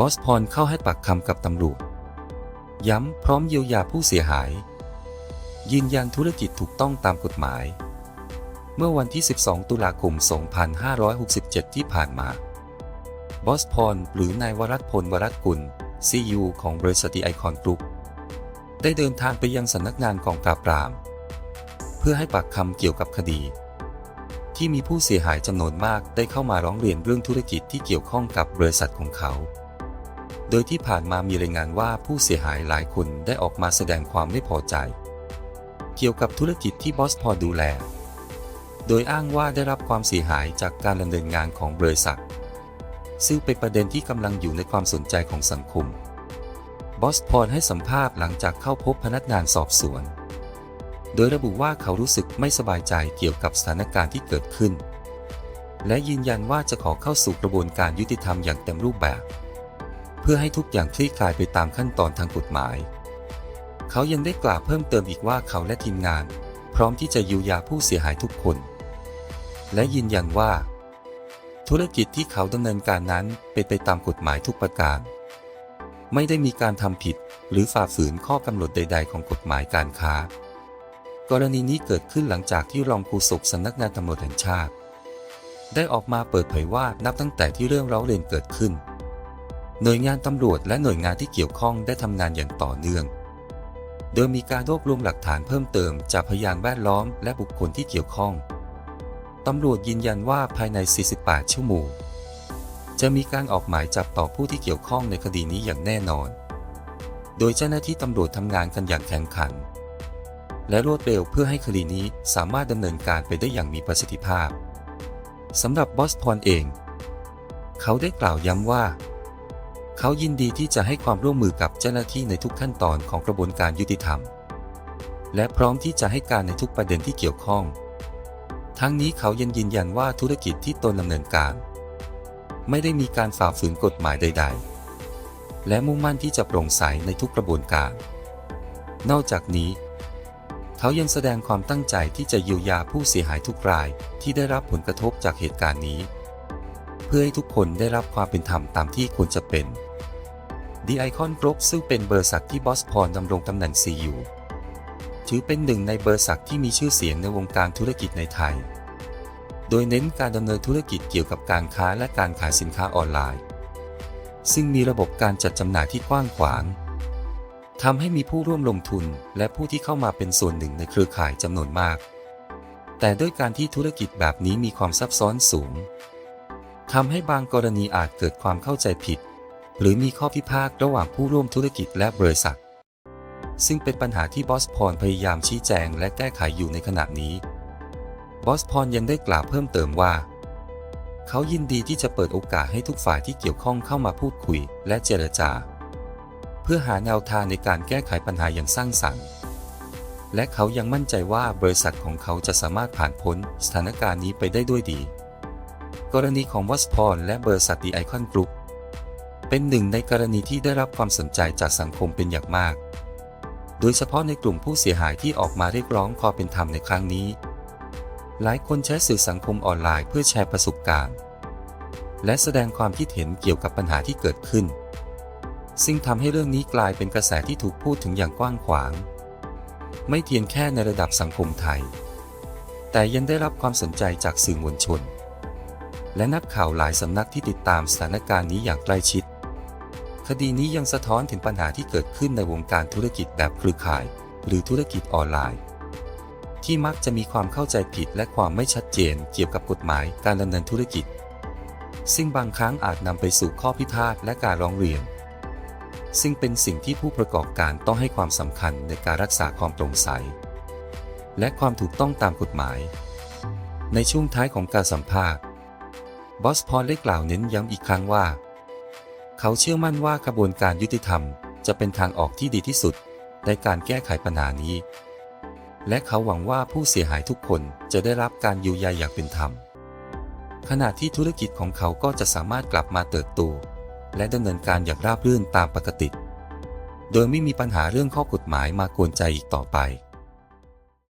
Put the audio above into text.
บอสพรเข้าให้ปากคำกับตำรวจ ย้ำพร้อมเยียวยาผู้เสียหาย ยืนยันธุรกิจถูกต้องตามกฎหมาย เมื่อวันที่ 12 ตุลาคม 2567 ที่ผ่านมา บอสพรหรือนายวรัตพลวรัตกุลซีอของบริษัทไอคอนกรุ๊ปได้เดินทางไปยังสำนักงานกองปราบปราม เพื่อให้ปากคำเกี่ยวกับคดี ที่มีผู้เสียหายจำนวนมากได้เข้ามาร้องเรียนเรื่องธุรกิจที่เกี่ยวข้องกับบริษัทของเขา โดยที่ผ่านมามีรายงานว่าผู้เสียหายหลายคนได้ออกมาแสดงความไม่พอใจ เกี่ยวกับธุรกิจที่บอสพอดูแล โดยอ้างว่าได้รับความเสียหายจากการดำเนินงานของบริษัท ซึ่งเป็นประเด็นที่กำลังอยู่ในความสนใจของสังคม บอสพรให้สัมภาษณ์หลังจากเข้าพบพนักงานสอบสวน โดยระบุว่าเขารู้สึกไม่สบายใจเกี่ยวกับสถานการณ์ที่เกิดขึ้น และยืนยันว่าจะขอเข้าสู่กระบวนการยุติธรรมอย่างเต็มรูปแบบ พื่อให้ทุกอย่างคลี่คลายไปตามขั้นตอนทางกฎหมาย เขายังได้กล่าวเพิ่มเติมอีกว่าเขาและทีมงาน พร้อมที่จะยียวยาผู้เสียหายทุกคน และยืนยันว่า ธุรกิจที่เขาดำเนินการนั้นเป็นไปตามกฎหมายทุกประการ ไม่ได้มีการทำผิดหรือฝ่าฝืนข้อกำหนดใด ๆ ของกฎหมายการค้า กรณีนี้เกิดขึ้นหลังจากที่รองโฆษกสำนักงานตำรวจแห่งชาติ ได้ออกมาเปิดเผยว่านับตั้งแต่ที่เรื่องร้องเรียนเกิดขึ้น หน่วยงานตำรวจและหน่วยงานที่เกี่ยวข้องได้ทำงานอย่างต่อเนื่อง โดยมีการรวบรวมหลักฐานเพิ่มเติมจากพยานแวดล้อมและบุคคลที่เกี่ยวข้อง ตำรวจยืนยันว่าภายใน 48 ชั่วโมง จะมีการออกหมายจับต่อผู้ที่เกี่ยวข้องในคดีนี้อย่างแน่นอน โดยเจ้าหน้าที่ตำรวจทำงานกันอย่างแข่งขัน และรวดเร็วเพื่อให้คดีนี้สามารถดำเนินการไปได้อย่างมีประสิทธิภาพสำหรับบอสพรเอง เขาได้กล่าวย้ำว่า เขายินดีที่จะให้ความร่วมมือกับเจ้าหน้าที่ในทุกขั้นตอนของกระบวนการยุติธรรม และพร้อมที่จะให้การในทุกประเด็นที่เกี่ยวข้อง ทั้งนี้เขายังยืนยันว่าธุรกิจที่ตนดำเนินการ ไม่ได้มีการฝ่าฝืนกฎหมายใด ๆ และมุ่งมั่นที่จะโปร่งใสในทุกกระบวนการ นอกจากนี้ เขายังแสดงความตั้งใจที่จะเยียวยาผู้เสียหายทุกรายที่ได้รับผลกระทบจากเหตุการณ์นี้ เพื่อให้ทุกคนได้รับความเป็นธรรมตามที่ควรจะเป็น The Icon Group ซึ่งเป็นเบอริษัทที่บอสพรดำรงตำแหน่ง CEO ถือเป็นหนึ่งในเบอริษัทที่มีชื่อเสียงในวงการธุรกิจในไทย โดยเน้นการดำเนินธุรกิจเกี่ยวกับการค้าและการขายสินค้าออนไลน์ ซึ่งมีระบบการจัดจำหน่ายที่กว้างขวางทำให้มีผู้ร่วมลงทุนและผู้ที่เข้ามาเป็นส่วนหนึ่งในเครือข่ายจำนวนมาก แต่ด้วยการที่ธุรกิจแบบนี้มีความซับซ้อนสูงทำให้บางกรณีอาจเกิดความเข้าใจผิด หรือมีข้อพิพาทระหว่างผู้ร่วมธุรกิจและบริษัท ซึ่งเป็นปัญหาที่บอสพรพยายามชี้แจงและแก้ไขอยู่ในขณะนี้ บอสพรยังได้กล่าวเพิ่มเติมว่า เขายินดีที่จะเปิดโอกาสให้ทุกฝ่ายที่เกี่ยวข้องเข้ามาพูดคุยและเจรจา เพื่อหาแนวทางในการแก้ไขปัญหาอย่างสร้างสรรค์ และเขายังมั่นใจว่าบริษัทของเขาจะสามารถผ่านพ้นสถานการณ์นี้ไปได้ด้วยดี กรณีของวอสพรและบริษัทดีไอคอนกรุ๊ป เป็นหนึ่งในกรณีที่ได้รับความสนใจจากสังคมเป็นอย่างมาก โดยเฉพาะในกลุ่มผู้เสียหายที่ออกมาเรียกร้องความเป็นธรรมในครั้งนี้ หลายคนใช้สื่อสังคมออนไลน์เพื่อแชร์ประสบการณ์ และแสดงความคิดเห็นเกี่ยวกับปัญหาที่เกิดขึ้น ซึ่งทำให้เรื่องนี้กลายเป็นกระแสที่ถูกพูดถึงอย่างกว้างขวาง ไม่เพียงแค่ในระดับสังคมไทย แต่ยังได้รับความสนใจจากสื่อมวลชน และนักข่าวหลายสำนักที่ติดตามสถานการณ์นี้อย่างใกล้ชิด คดีนี้ยังสะท้อนถึงปัญหาที่เกิดขึ้นในวงการธุรกิจแบบเครือข่าย หรือธุรกิจออนไลน์ ที่มักจะมีความเข้าใจผิดและความไม่ชัดเจนเกี่ยวกับกฎหมายการดำเนินธุรกิจ ซึ่งบางครั้งอาจนำไปสู่ข้อพิพาทและการร้องเรียน ซึ่งเป็นสิ่งที่ผู้ประกอบการต้องให้ความสำคัญในการรักษาความโปร่งใส และความถูกต้องตามกฎหมาย ในช่วงท้ายของการสัมภาษณ์บอสพอลได้กล่าวเน้นย้ำอีกครั้งว่า เขาเชื่อมั่นว่ากระบวนการยุติธรรม จะเป็นทางออกที่ดีที่สุด ในการแก้ไขปัญหานี้ และเขาหวังว่าผู้เสียหายทุกคนจะได้รับการเยียวยาอย่างเป็นธรรม ขณะที่ธุรกิจของเขาก็จะสามารถกลับมาเติบโตและดำเนินการอย่างราบรื่นตามปกติ โดยไม่มีปัญหาเรื่องข้อกฎหมายมากวนใจอีกต่อไป